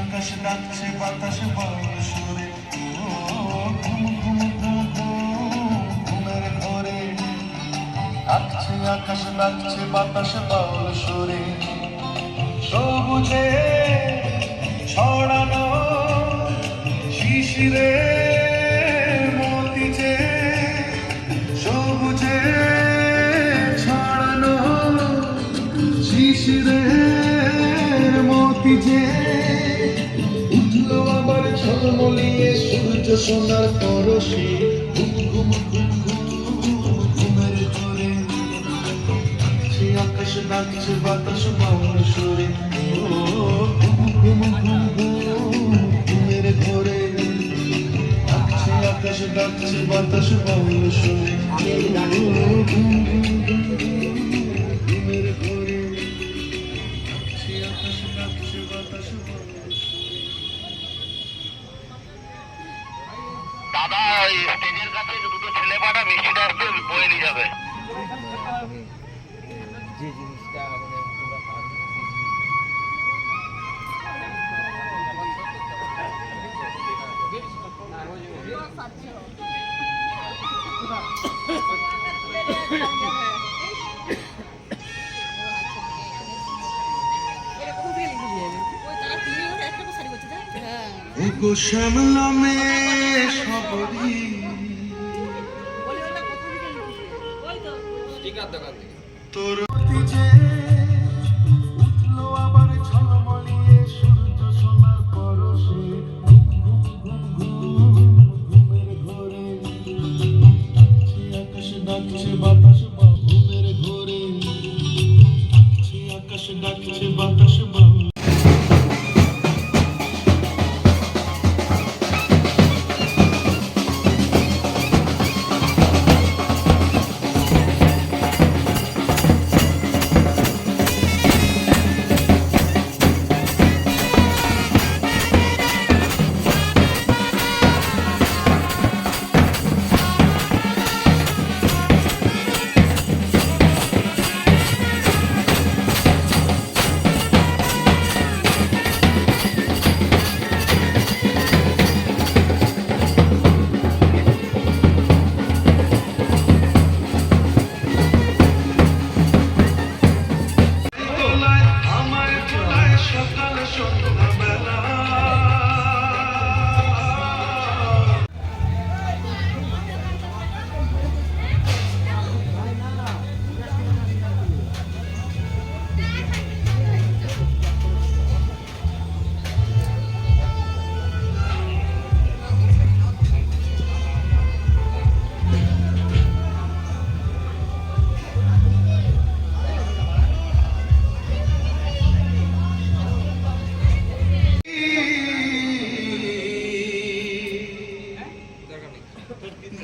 আকাশ ডাকছে বাতাস বল সুরে। ও ঘুম আকাশ ডাকছে বাতাস বল সুরে। সবুজে ছড়ানো শিশিরে মতিছে। সবুজে ছড়ানো শিশিরে মতিছে। উঠল আবার ঝলমলিয়ে সূর্য সোনার পরশে। আকাশ ডাকছে, বাতাস বাউল সুরে। ঘুমের ঘরে। ডাকছে, আকাশ ডাকছে, বাতাস বাউল সুরে। ঘুমের ঘরে। ডাকছে, আকাশ ডাকছে, বাতাস বাউল দাদা স্টেজের কাছে দুটো ছেলে পাঠা মিষ্টিটা আসতে বয়ে নিয়ে যাবে। গো শ্যামলা মে সবরি। তোর যে উঠল আবার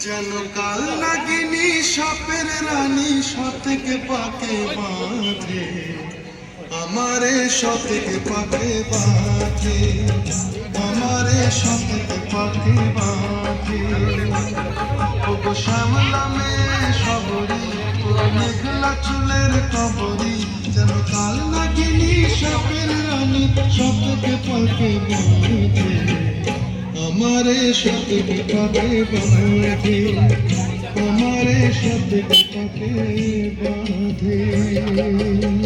যেন কাল নাগিনী সাপের রানী সতেকে পাকে বাঁধে। আমারে সতেকে পাকে বাঁধে। আমারে সতেকে পাকে বাঁধে। ওগো সবরি মেঘলা চুলের কবরি, যেন কাল নাগিনী সাপের রানী সতেকে পাকে বাঁধে। আমারে সাথে পাবে বাঁধে আমারে সাথে পাবে বাঁধে কেন